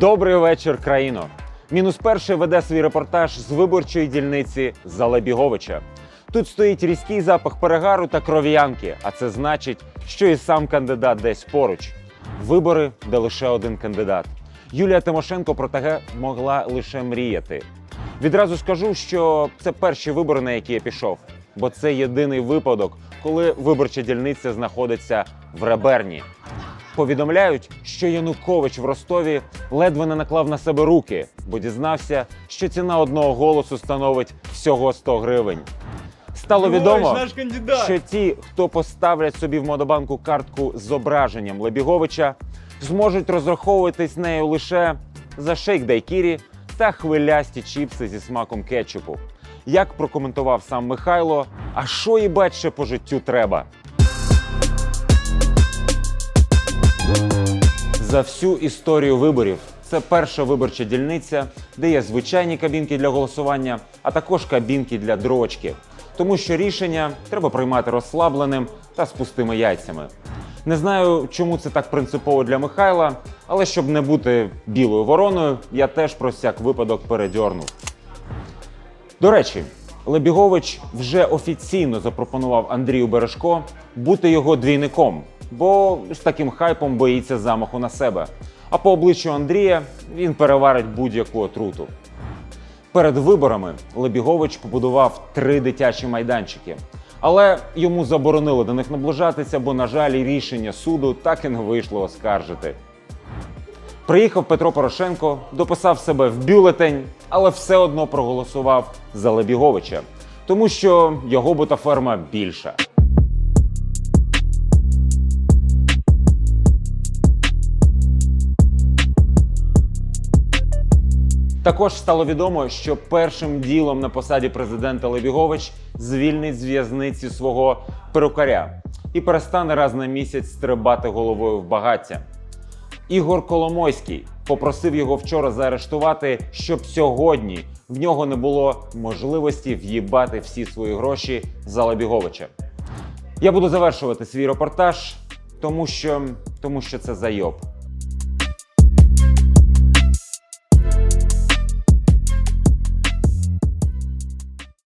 Добрий вечір, країно. Мінус перший веде свій репортаж з виборчої дільниці Залебіговича. Тут стоїть різкий запах перегару та кров'янки, а це значить, що і сам кандидат десь поруч. Вибори, де лише один кандидат. Юлія Тимошенко про таке могла лише мріяти. Відразу скажу, що це перші вибори, на які я пішов, бо це єдиний випадок, коли виборча дільниця знаходиться в Реберні. Повідомляють, що Янукович в Ростові ледве не наклав на себе руки, бо дізнався, що ціна одного голосу становить всього 100 гривень. Стало відомо, що ті, хто поставлять собі в Модобанку картку з зображенням Лебіговича, зможуть розраховуватись нею лише за шейк дайкірі та хвилясті чіпси зі смаком кетчупу. Як прокоментував сам Михайло, а що їбать ще по життю треба? За всю історію виборів це перша виборча дільниця, де є звичайні кабінки для голосування, а також кабінки для дрочки. Тому що рішення треба приймати розслабленим та з пустими яйцями. Не знаю, чому це так принципово для Михайла, але щоб не бути білою вороною, я теж про всяк випадок передьорнув. До речі, Лебігович вже офіційно запропонував Андрію Бережко бути його двійником, бо з таким хайпом боїться замаху на себе. А по обличчю Андрія він переварить будь-яку отруту. Перед виборами Лебігович побудував три дитячі майданчики. Але йому заборонили до них наближатися, бо, на жаль, рішення суду так і не вийшло оскаржити. Приїхав Петро Порошенко, дописав себе в бюлетень, але все одно проголосував за Лебіговича, тому що його бутаферма більша. Також стало відомо, що першим ділом на посаді президента Лебігович звільнить з в'язниці свого перукаря і перестане раз на місяць стрибати головою в багаття. Ігор Коломойський попросив його вчора заарештувати, щоб сьогодні в нього не було можливості в'їбати всі свої гроші за Лебіговича. Я буду завершувати свій репортаж, тому що, тому що це зайоб.